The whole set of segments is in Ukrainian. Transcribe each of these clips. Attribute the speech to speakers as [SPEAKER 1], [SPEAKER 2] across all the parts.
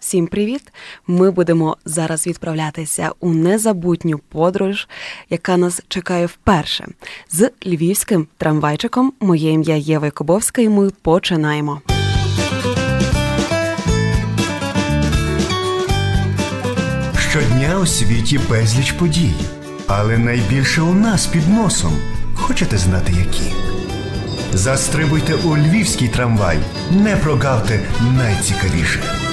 [SPEAKER 1] Всім привіт! Ми будемо зараз відправлятися у незабутню подорож, яка нас чекає вперше. З львівським трамвайчиком. Моє ім'я Єва Якубовська, і ми починаємо.
[SPEAKER 2] Щодня у світі безліч подій, але найбільше у нас під носом. Хочете знати які? Застрибуйте у львівський трамвай, не прогавте найцікавіше.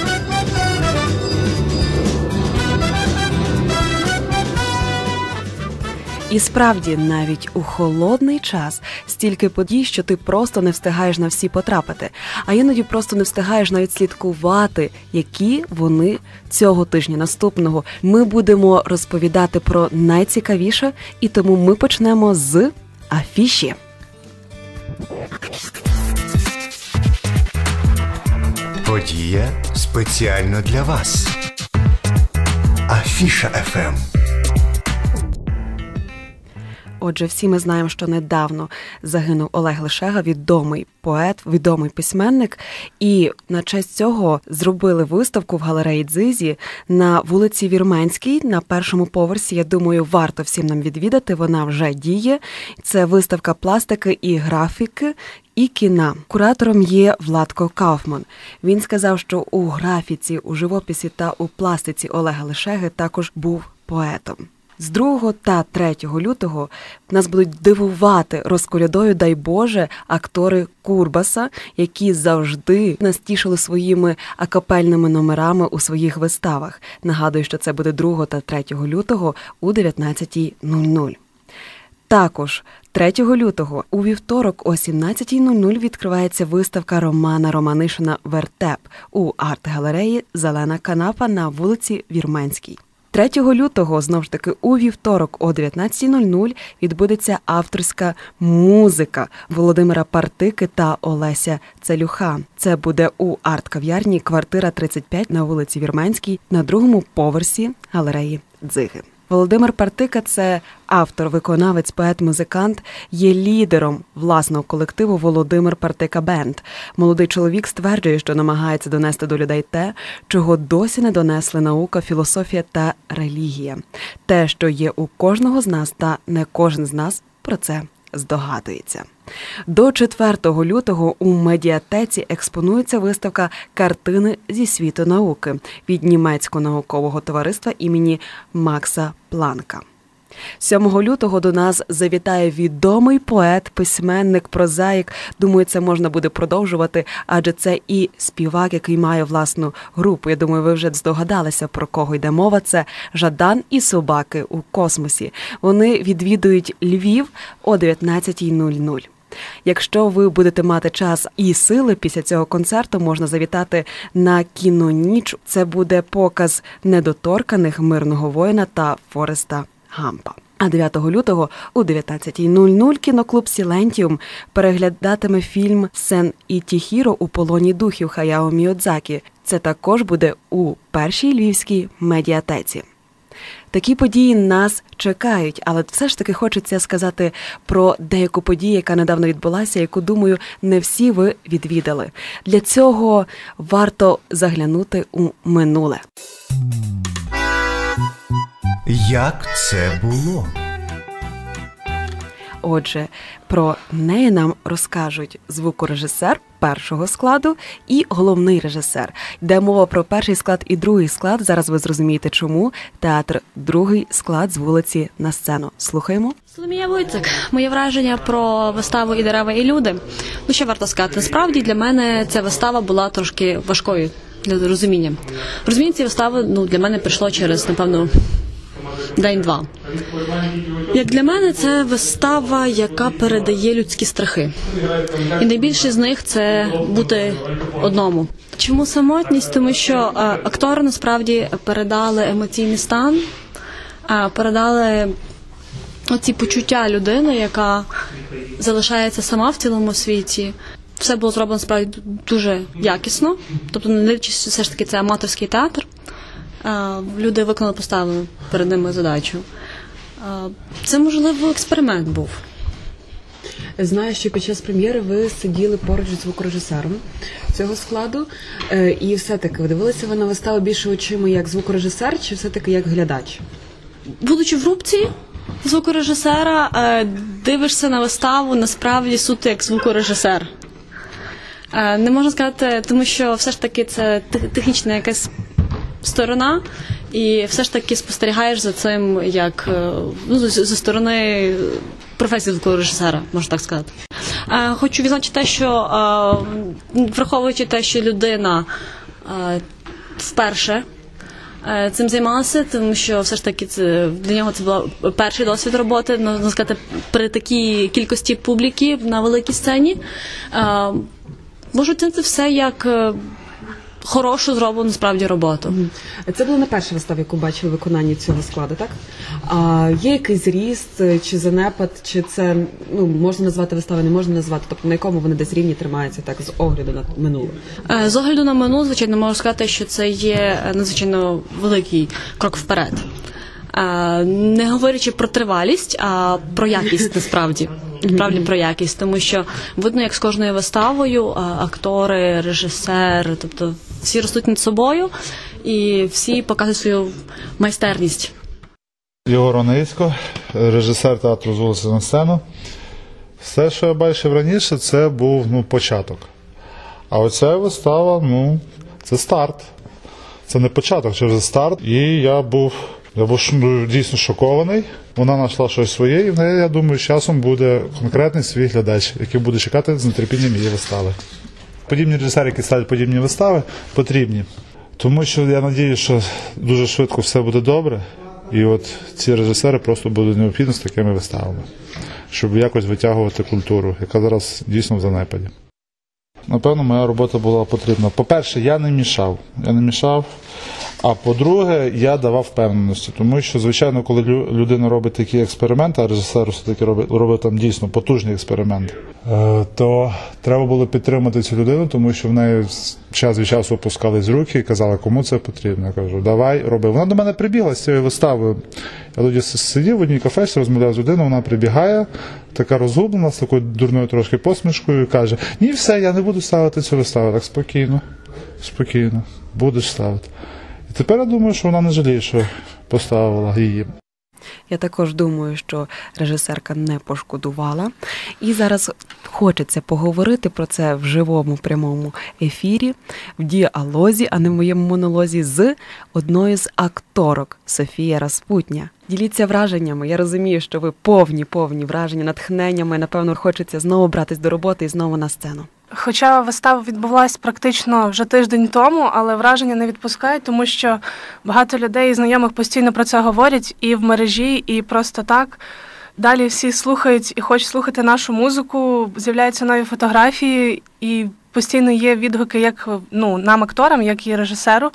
[SPEAKER 1] І справді, навіть у холодний час стільки подій, що ти просто не встигаєш на всі потрапити, а іноді просто не встигаєш навіть слідкувати, які вони цього тижня наступного. Ми будемо розповідати про найцікавіше, і тому ми почнемо з афіші.
[SPEAKER 2] Подія спеціально для вас. Афіша. ФМ.
[SPEAKER 1] Отже, всі ми знаємо, що недавно загинув Олег Лишега, відомий поет, відомий письменник. І на честь цього зробили виставку в галереї Дзизі на вулиці Вірменській на першому поверсі. Я думаю, варто всім нам відвідати. Вона вже діє. Це виставка пластики і графіки. І кіна куратором є Владко Кауфман. Він сказав, що у графіці, у живописі та у пластиці Олега Лишеги також був поетом. З 2 та 3 лютого нас будуть дивувати розколядою, дай Боже, актори Курбаса, які завжди нас тішили своїми акапельними номерами у своїх виставах. Нагадую, що це буде 2 та 3 лютого у 19.00. Також 3 лютого у вівторок о 17.00 відкривається виставка Романа Романишина Вертеп у арт-галереї Зелена канапа на вулиці Вірменській. 3 лютого, знову ж таки, у вівторок о 19.00 відбудеться авторська музика Володимира Партики та Олеся Целюха. Це буде у арт-кав'ярні квартира 35 на вулиці Вірменській на другому поверсі галереї Дзиги. Володимир Партика це автор, виконавець, поет, музикант, є лідером власного колективу Володимир Партика Бенд. Молодий чоловік стверджує, що намагається донести до людей те, чого досі не донесли наука, філософія та релігія. Те, що є у кожного з нас, та не кожен з нас про це здогадується. До 4 лютого у медіатеці експонується виставка картини зі світу науки від німецького наукового товариства імені Макса Планка. 7 лютого до нас завітає відомий поет, письменник, прозаїк. Думаю, це можна буде продовжувати, адже це і співак, який має власну групу. Я думаю, ви вже здогадалися про кого йде мова. Це Жадан і собаки у космосі. Вони відвідують Львів о 19.00. Якщо ви будете мати час і сили після цього концерту, можна завітати на кіноніч. Це буде показ недоторканих мирного воїна та Фореста Гампа. А 9 лютого о 19.00 кіноклуб Сілентіум переглядатиме фільм Сен і Тіхіро у полоні духів Хаяо Міодзакі. Це також буде у першій львівській медіатеці. Такі події нас чекають, але все ж таки хочеться сказати про деяку подію, яка недавно відбулася, яку думаю, не всі ви відвідали. Для цього варто заглянути у минуле.
[SPEAKER 2] Як це було?
[SPEAKER 1] Отже, про неї нам розкажуть звукорежисер першого складу і головний режисер. Йде мова про перший склад і другий склад. Зараз ви зрозумієте, чому театр другий склад з вулиці на сцену. Слухаємо.
[SPEAKER 3] Соломія Войцик. Моє враження про виставу і дерева, і люди. Ну що варто сказати? Насправді для мене ця вистава була трошки важкою для розуміння. Розуміння цієї вистави ну, для мене прийшло через, напевно, день-два. Як для мене, це вистава, яка передає людські страхи. І найбільше з них це бути одному. Чому самотність? Тому що е, актори насправді передали емоційний стан, е, передали оці почуття людини, яка залишається сама в цілому світі. Все було зроблено справді дуже якісно. Тобто, не дивлячись, все ж таки це аматорський театр. Люди виконали поставлену перед ними задачу. Це можливо експеримент був.
[SPEAKER 1] Знаю, що під час прем'єри ви сиділи поруч з звукорежисером цього складу, е, і все-таки ви дивилися ви на виставу більше очима як звукорежисер, чи все-таки як глядач?
[SPEAKER 3] Будучи в рубці звукорежисера, е, дивишся на виставу насправді суто як звукорежисер. Е, Не можна сказати, тому що все ж таки це технічна якась сторона, і все ж таки спостерігаєш за цим як е, ну, зі сторони професії звукорежисера, можна так сказати. Е, Хочу відзначити те, що е, враховуючи те, що людина вперше цим займалася, тому що все ж таки це для нього це був перший досвід роботи, ну, можна сказати, при такій кількості публіки на великій сцені. Можу оцінити все як хорошу зроблену справді роботу.
[SPEAKER 1] Це була не перша вистава, яку бачили виконання цього складу, так? А є якийсь ріст е, чи занепад, чи це ну можна назвати вистави, не можна назвати, тобто на якому вони десь рівні тримаються, так з огляду на минуле.
[SPEAKER 3] Е, З огляду на минуле, звичайно, можу сказати, що це є е, надзвичайно великий крок вперед. Не говорячи про тривалість, а про якість насправді. Справді про якість, тому що видно, як з кожною виставою актори, режисер, тобто всі ростуть над собою і всі показують свою майстерність.
[SPEAKER 4] Єгор Онисько, режисер театру з вулиці на сцену. Все, що я бачив раніше, це був ну, початок. А оця вистава, ну, це старт. Це не початок, це вже старт. І я був, я був ну, дійсно шокований. Вона знайшла щось своє, і в неї, я думаю, з часом буде конкретний свій глядач, який буде чекати з нетерпінням її вистави. Подібні режисери, які ставлять подібні вистави, потрібні. Тому що я надію, що дуже швидко все буде добре. І от ці режисери просто будуть необхідні з такими виставами, щоб якось витягувати культуру, яка зараз дійсно в занепаді. Напевно, моя робота була потрібна. По-перше, я не мішав. Я не мішав. А по-друге, я давав впевненості, тому що, звичайно, коли людина робить такі експерименти, а режисер все-таки робить, робить там дійсно потужний експеримент, е, то треба було підтримати цю людину, тому що в неї час від часу опускались з руки і казали, кому це потрібно. Я кажу, давай, роби. Вона до мене прибігла з цією виставою. Я тоді сидів в одній кафесі, розмовляв з людиною, вона прибігає, така розгублена, з такою дурною трошки посмішкою, і каже: Ні, все, я не буду ставити цю виставу. Так спокійно, спокійно, будеш ставити. Тепер я думаю, що вона не жаліє, що поставила її.
[SPEAKER 1] Я також думаю, що режисерка не пошкодувала. І зараз хочеться поговорити про це в живому прямому ефірі, в діалозі, а не в моєму монолозі з одною з акторок Софія Распутня. Діліться враженнями. Я розумію, що ви повні, повні враження, натхненнями. Напевно, хочеться знову братись до роботи і знову на сцену.
[SPEAKER 5] Хоча вистава відбулася практично вже тиждень тому, але враження не відпускають, тому що багато людей і знайомих постійно про це говорять і в мережі, і просто так. Далі всі слухають і хочуть слухати нашу музику, з'являються нові фотографії, і постійно є відгуки як ну, нам, акторам, як і режисеру.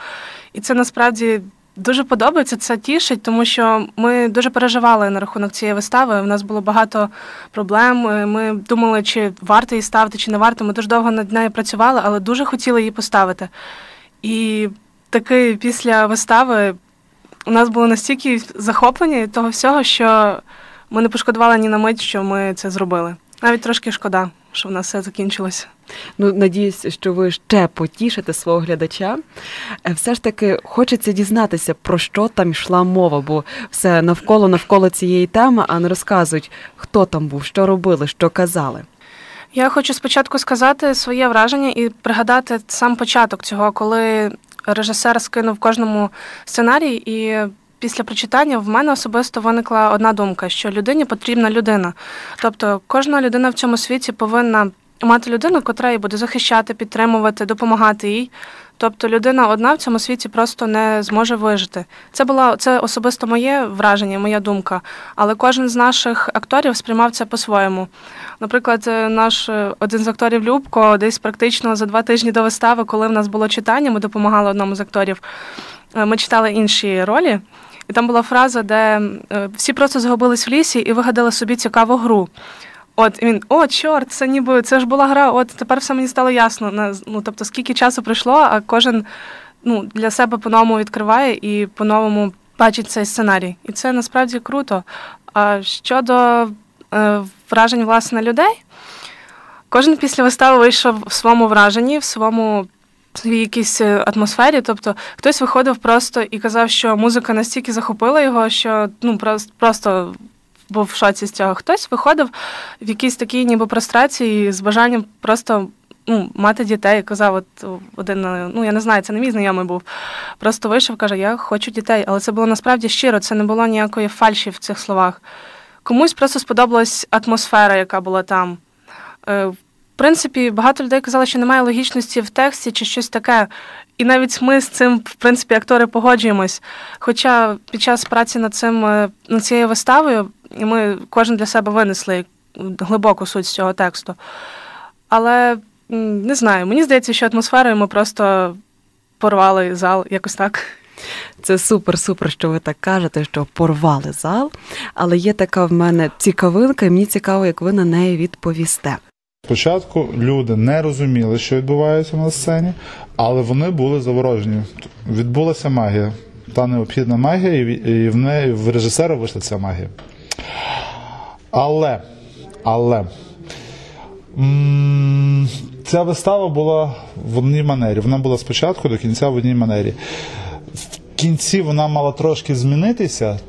[SPEAKER 5] І це насправді дуже подобається, це тішить, тому що ми дуже переживали на рахунок цієї вистави. У нас було багато проблем. Е, Ми думали, чи варто її ставити, чи не варто. Ми дуже довго над нею працювали, але дуже хотіли її поставити. І таки після вистави у нас було настільки захоплення того всього, що ми не пошкодували ні на мить, що ми це зробили. Навіть трошки шкода, що в нас все закінчилось.
[SPEAKER 1] Ну, надіюсь, що ви ще потішите свого глядача. Е, Все ж таки хочеться дізнатися, про що там йшла мова, бо все навколо навколо цієї теми, а не розказують, хто там був, що робили, що казали.
[SPEAKER 5] Я хочу спочатку сказати своє враження і пригадати сам початок цього, коли режисер скинув кожному сценарій, і після прочитання в мене особисто виникла одна думка, що людині потрібна людина. Тобто кожна людина в цьому світі повинна мати людину, котра її буде захищати, підтримувати, допомагати їй. Тобто людина одна в цьому світі просто не зможе вижити. Це була це особисто моє враження, моя думка. Але кожен з наших акторів сприймав це по-своєму. Наприклад, е, наш е, один з акторів Любко десь практично за два тижні до вистави, коли в нас було читання, ми допомагали одному з акторів. е, Ми читали інші ролі, і там була фраза, де е, всі просто загубились в лісі і вигадали собі цікаву гру. От і він, о, чорт, це ніби це ж була гра. От тепер все мені стало ясно. Ну тобто, скільки часу пройшло, а кожен ну, для себе по-новому відкриває і по-новому бачить цей сценарій. І це насправді круто. А щодо е, вражень власне людей, Кожен після вистави вийшов в своєму враженні, в своєму своїй якійсь е, атмосфері. Тобто хтось виходив просто і казав, що музика настільки захопила його, що ну просто був в шоці з цього. Хтось виходив в якійсь такій ніби прострації з бажанням просто. Ну, мати дітей, казав, от один, е, ну я не знаю, це не мій знайомий був. Просто вийшов, каже, я хочу дітей. Але це було насправді щиро, це не було ніякої фальші в цих словах. Комусь просто сподобалась атмосфера, яка була там. Принципі, багато людей казали, що немає логічності в тексті чи щось таке. І навіть ми з цим, в принципі, актори погоджуємось. Хоча під час праці над цим е, над цією виставою ми кожен для себе винесли глибоку суть з цього тексту. Але не знаю, мені здається, що атмосферою ми просто порвали зал якось так.
[SPEAKER 1] Це супер-супер, що ви так кажете, що порвали зал. Але є така в мене цікавинка, і мені цікаво, як ви на неї відповісте.
[SPEAKER 4] Спочатку люди не розуміли, що відбувається на сцені, але вони були заворожені. Відбулася магія. Та необхідна магія, і в- неї в режисера вийшла ця магія. Але, але ця вистава була в одній манері. Вона була спочатку до кінця в одній манері. В кінці вона мала трошки змінитися,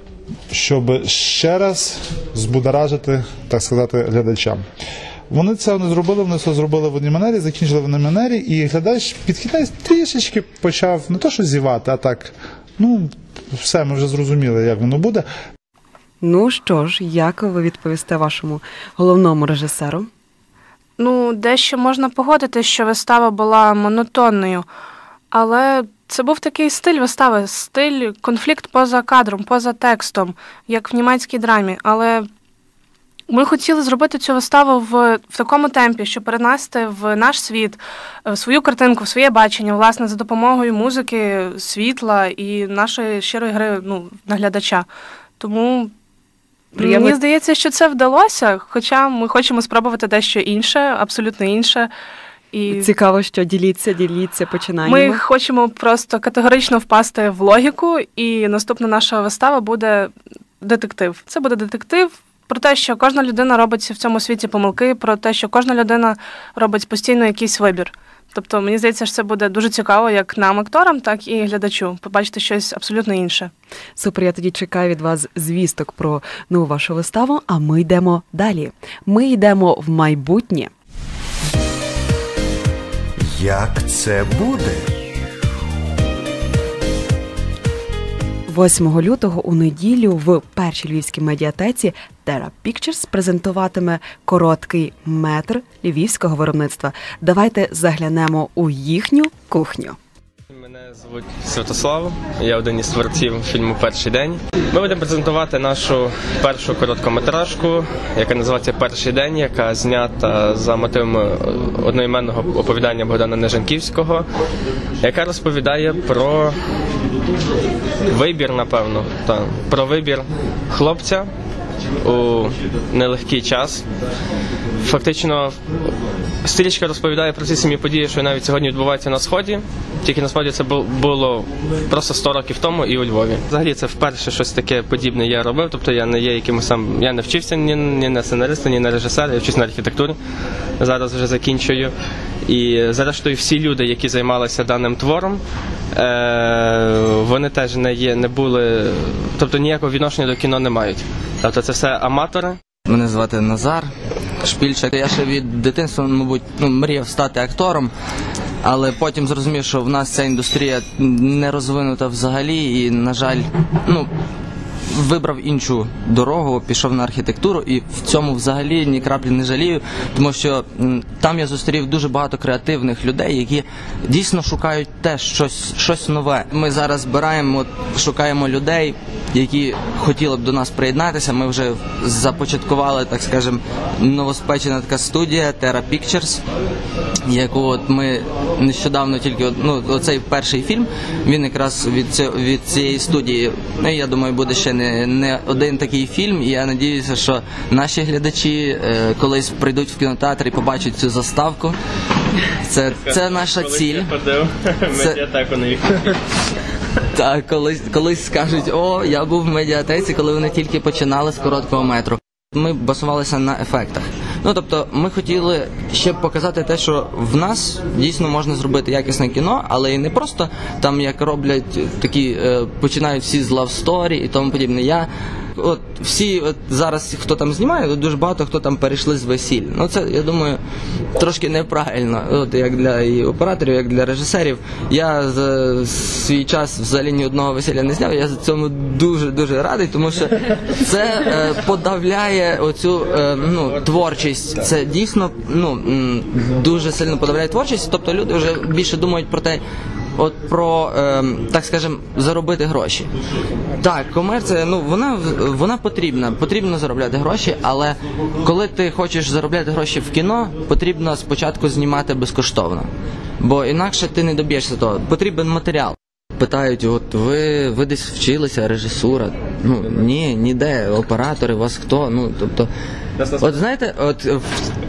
[SPEAKER 4] щоб ще раз збудоражити, так сказати, глядачам. Вони це не зробили, вони це зробили в одній манері, закінчили в одній манері, і глядач під кінець трішечки почав не то, що зівати, а так, ну, все, ми вже зрозуміли, як воно буде.
[SPEAKER 1] Ну що ж, як ви відповісте вашому головному режисеру?
[SPEAKER 5] Ну, дещо можна погодити, що вистава була монотонною, але це був такий стиль вистави, стиль конфлікт поза кадром, поза текстом, як в німецькій драмі. Але ми хотіли зробити цю виставу в, в такому темпі, щоб перенести в наш світ е, свою картинку, в своє бачення, власне, за допомогою музики, світла і нашої щирої гри ну, наглядача. Тому
[SPEAKER 1] Приємно.
[SPEAKER 5] Мені здається, що це вдалося, хоча ми хочемо спробувати дещо інше, абсолютно інше. І
[SPEAKER 1] Цікаво, що діліться, діліться починаннями.
[SPEAKER 5] ми хочемо просто категорично впасти в логіку, і наступна наша вистава буде детектив. Це буде детектив про те, що кожна людина робить в цьому світі помилки, про те, що кожна людина робить постійно якийсь вибір. Тобто, мені здається, що це буде дуже цікаво як нам, акторам, так і глядачу, побачити щось абсолютно інше.
[SPEAKER 1] Супер, я тоді чекаю від вас звісток про нову вашу виставу, а ми йдемо далі. Ми йдемо в майбутнє.
[SPEAKER 2] Як це буде?
[SPEAKER 1] 8 лютого у неділю в першій львівській медіатеці Terra Pictures презентуватиме короткий метр львівського виробництва. Давайте заглянемо у їхню кухню.
[SPEAKER 6] Мене звуть Святослав, я один із творців фільму Перший день. Ми будемо презентувати нашу першу короткометражку, яка називається Перший день, яка знята за мотивами одноіменного оповідання Богдана Нежанківського, яка розповідає про вибір, напевно, та, про вибір хлопця у нелегкий час. Фактично, стрічка розповідає про ці самі події, що навіть сьогодні відбуваються на сході. Тільки насправді це бу- було просто 100 років тому і у Львові. Взагалі, це вперше щось таке подібне я робив. Тобто я не є якимось сам, я не вчився ні, ні на сценариста, ні на режисера, я вчусь на архітектурі. Зараз вже закінчую. І зрештою, всі люди, які займалися даним твором, е, вони теж не є, не були, тобто ніякого відношення до кіно не мають. Тобто це все аматори.
[SPEAKER 7] Мене звати Назар Шпільчик. Я ще від дитинства, мабуть, ну, мріяв стати актором, але потім зрозумів, що в нас ця індустрія не розвинута взагалі, і, на жаль, ну. Вибрав іншу дорогу, пішов на архітектуру, і в цьому взагалі ні краплі не жалію, тому що там я зустрів дуже багато креативних людей, які дійсно шукають теж щось, щось нове. Ми зараз збираємо, шукаємо людей, які хотіли б до нас приєднатися. Ми вже започаткували, так скажем, новоспечена така студія Terra Pictures, яку от ми нещодавно тільки ну, оцей перший фільм. Він якраз від цієї студії. Ну я думаю, буде ще не, не один такий фільм. І я надіюся, що наші глядачі е, колись прийдуть в кінотеатр і побачать цю заставку. Це, це наша ціль. Це-. Так, колись колись скажуть, о, я був в медіатеці, коли вони тільки починали з короткого метру. Ми басувалися на ефектах. Ну тобто, ми хотіли ще показати те, що в нас дійсно можна зробити якісне кіно, але і не просто там, як роблять такі, е, починають всі з story і тому подібне. Я от всі от зараз, хто там знімає, от дуже багато хто там перейшли з весіль. Ну це я думаю трошки неправильно. От як для і операторів, як для режисерів. Я за свій час взагалі ні одного весілля не зняв. Я за цьому дуже дуже радий, тому що це е, подавляє оцю е, ну, творчість. Це дійсно ну дуже сильно подавляє творчість. Тобто люди вже більше думають про те. От про, е, так скажем, заробити гроші. Так, комерція, ну вона вона потрібна, потрібно заробляти гроші, але коли ти хочеш заробляти гроші в кіно, потрібно спочатку знімати безкоштовно. Бо інакше ти не доб'єшся того. Потрібен матеріал. Питають, от ви, ви десь вчилися, режисура? Ну ні, ніде, оператори, вас хто? Ну тобто, от знаєте, от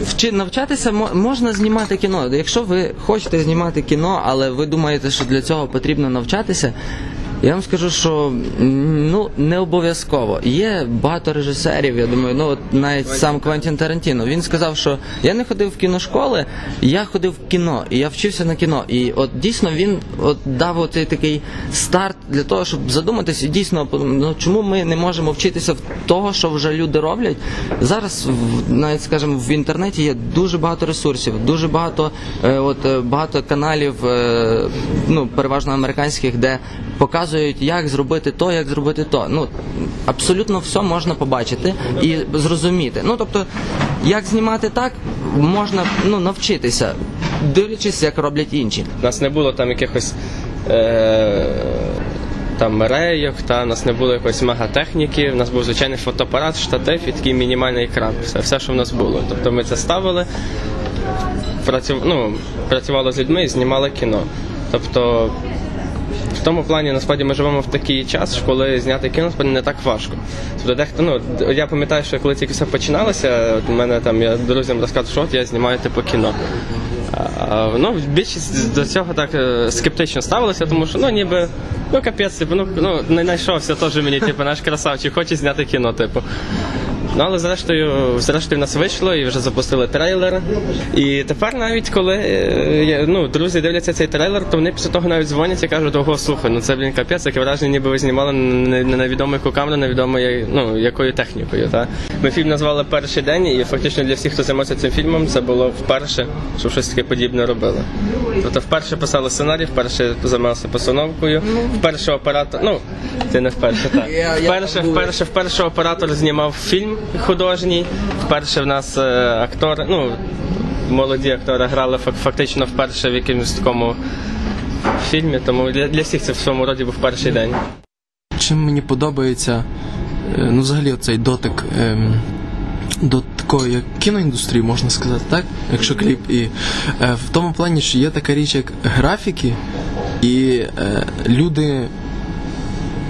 [SPEAKER 7] вчи навчатися мо- можна знімати кіно. Якщо ви хочете знімати кіно, але ви думаєте, що для цього потрібно навчатися. Я вам скажу, що ну не обов'язково. Є багато режисерів. Я думаю, ну от навіть сам Квентін Тарантіно. Він сказав, що я не ходив в кіношколи, я ходив в кіно, і я вчився на кіно. І от дійсно він от дав оцей такий старт для того, щоб задуматися. І дійсно, ну чому ми не можемо вчитися в того, що вже люди роблять зараз. Навіть скажімо, в інтернеті є дуже багато ресурсів, дуже багато е, от е, багато каналів, е, ну переважно американських, де показують, як зробити то, як зробити то. Ну абсолютно все можна побачити і зрозуміти. Ну тобто, як знімати так, можна ну навчитися, дивлячись, як роблять інші.
[SPEAKER 6] У нас не було там якихось е, там рейок, та у нас не було якоїсь мегатехніки, у нас був звичайний фотоапарат, штатив і такий мінімальний екран. Все, все, що в нас було. Тобто ми це ставили, працю, ну, працювали з людьми і знімали кіно. Тобто в тому плані насправді ми живемо в такий час, коли зняти кіно насправді не так важко. Тобто дехто, ну я пам'ятаю, що коли тільки все починалося, у мене там я друзям розказував, що от я знімаю типу кіно. Ну, більшість до цього так е, скептично ставилися, тому що ну ніби ну капець, типу, ну, ну не знайшовся теж мені, типу, наш красавчик, хоче зняти кіно, типу. Ну, але зрештою, зрештою в нас вийшло і вже запустили трейлер. І тепер навіть коли е, ну, друзі дивляться цей трейлер, то вони після того навіть дзвонять і кажуть, ого, слухай, ну це блін капець, таке враження, ніби ви знімали не, не на відому яку камеру, невідомо ну, якою технікою. Та? Ми фільм назвали перший день, і фактично для всіх, хто займався цим фільмом, це було вперше, що щось таке подібне робили. Тобто вперше писали сценарій, вперше займався постановкою, вперше оператор, ну, ти не вперше, так. Вперше, вперше, вперше оператор знімав фільм художній. Вперше в нас е, актори, ну молоді актори грали фактично вперше в якомусь такому фільмі. Тому для, для всіх це в своєму роді був перший день.
[SPEAKER 8] Чим мені подобається, е, ну взагалі цей дотик ем, до такої як кіноіндустрії, можна сказати, так? Якщо кліп. І е, в тому плані, що є така річ, як графіки, і е, люди,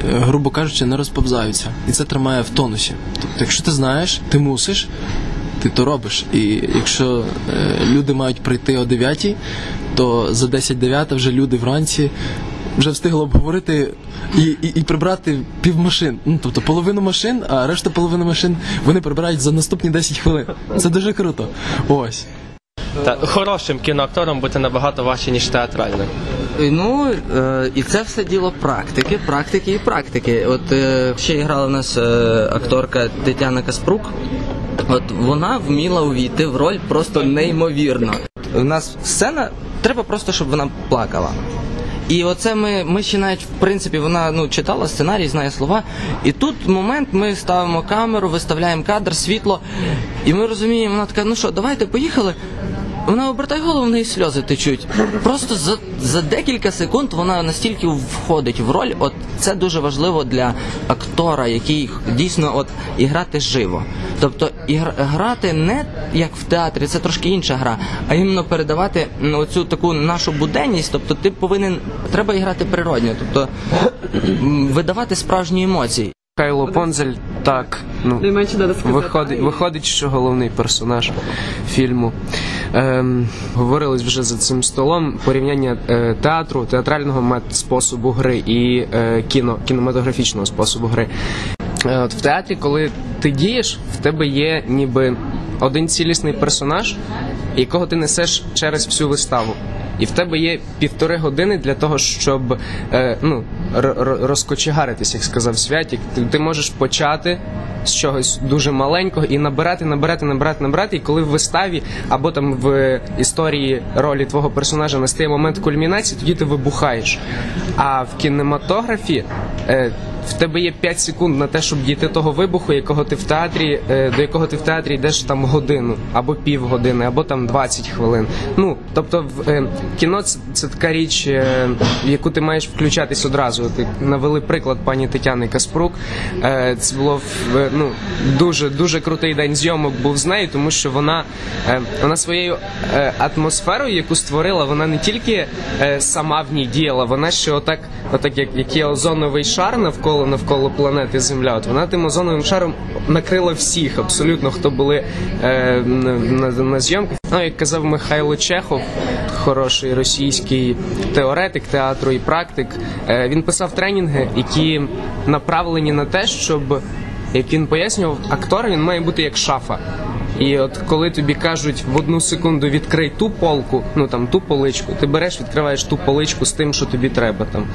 [SPEAKER 8] грубо кажучи, не розповзаються. І це тримає в тонусі. Тобто, якщо ти знаєш, ти мусиш. Ти то робиш. І якщо е, люди мають прийти о 9, то за 10-9 вже люди вранці вже встигли обговорити і, і, і прибрати пів машин. Ну, тобто половину машин, а решта половини машин вони прибирають за наступні 10 хвилин. Це дуже круто. Ось.
[SPEAKER 6] Та хорошим кіноактором бути набагато важче, ніж театральним.
[SPEAKER 7] Ну е, і це все діло практики, практики і практики. От е, ще грала в нас е, акторка Тетяна Каспрук. От вона вміла увійти в роль просто неймовірно. У нас сцена треба просто, щоб вона плакала. І оце ми, ми ще навіть в принципі вона ну читала сценарій, знає слова. І тут момент ми ставимо камеру, виставляємо кадр, світло, і ми розуміємо, вона така, ну що, давайте поїхали. Вона обертає голову, в неї сльози течуть. Просто за, за декілька секунд вона настільки входить в роль. От це дуже важливо для актора, який дійсно от і грати живо. Тобто і грати не як в театрі, це трошки інша гра, а іменно передавати ну, оцю таку нашу буденність. Тобто ти повинен треба і грати природньо, тобто видавати справжні емоції.
[SPEAKER 9] Кайло Понзель так ну, виходить, виходить, що головний персонаж фільму. Ем, говорилось вже за цим столом порівняння е, театру, театрального способу гри і е, кіно, кінематографічного способу гри. Е, От в театрі, коли ти дієш, в тебе є ніби один цілісний персонаж, якого ти несеш через всю виставу. І в тебе є півтори години для того, щоб е, ну, розкочегаритись, як сказав Святік. Ти, ти можеш почати з чогось дуже маленького і набирати, набирати, набирати, набирати. І коли в виставі або там в історії ролі твого персонажа настає момент кульмінації, тоді ти вибухаєш. А в кінематографі. Е, в тебе є 5 секунд на те, щоб дійти того вибуху, якого ти в театрі, е, до якого ти в театрі йдеш там годину, або півгодини, або там 20 хвилин. Ну тобто, е, кіно це, це така річ, е, в яку ти маєш включатись одразу. Ти навели приклад пані Тетяни Каспрук. Е, це було в, ну дуже дуже крутий день зйомок був з нею, тому що вона, е, вона своєю е, атмосферою, яку створила, вона не тільки е, сама в ній діяла, вона ще отак, отак як, як є озоновий шар навколо навколо планети Земля. От вона тим озоновим шаром накрила всіх, абсолютно хто були е, на, на, на зйомках. Ну, як казав Михайло Чехов, хороший російський теоретик театру і практик. Е, він писав тренінги, які направлені на те, щоб як він пояснював, актор він має бути як шафа. І от коли тобі кажуть в одну секунду відкрий ту полку, ну там ту поличку, ти береш, відкриваєш ту поличку з тим, що тобі треба там.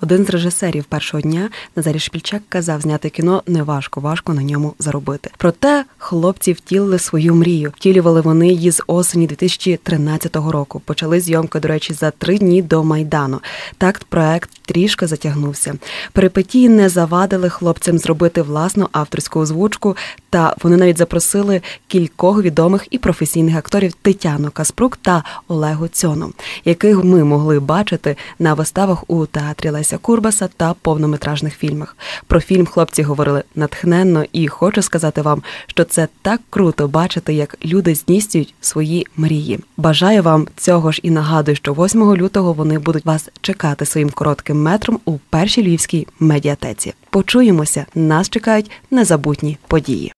[SPEAKER 1] Один з режисерів першого дня Назарій Шпільчак казав, зняти кіно не важко, важко на ньому заробити. Проте хлопці втілили свою мрію. Втілювали вони її з осені 2013 року. Почали зйомки, до речі, за три дні до майдану. Так проект трішки затягнувся. Перипетії не завадили хлопцям зробити власну авторську озвучку, та вони навіть запросили кількох відомих і професійних акторів Тетяну Каспрук та Олегу Цьону, яких ми могли бачити на виставах у театрі Леся Курбаса та повнометражних фільмах. Про фільм хлопці говорили натхненно, і хочу сказати вам, що це так круто бачити, як люди здійснюють свої мрії. Бажаю вам цього ж і нагадую, що 8 лютого вони будуть вас чекати своїм коротким метром у першій львівській медіатеці. Почуємося, нас чекають незабутні події.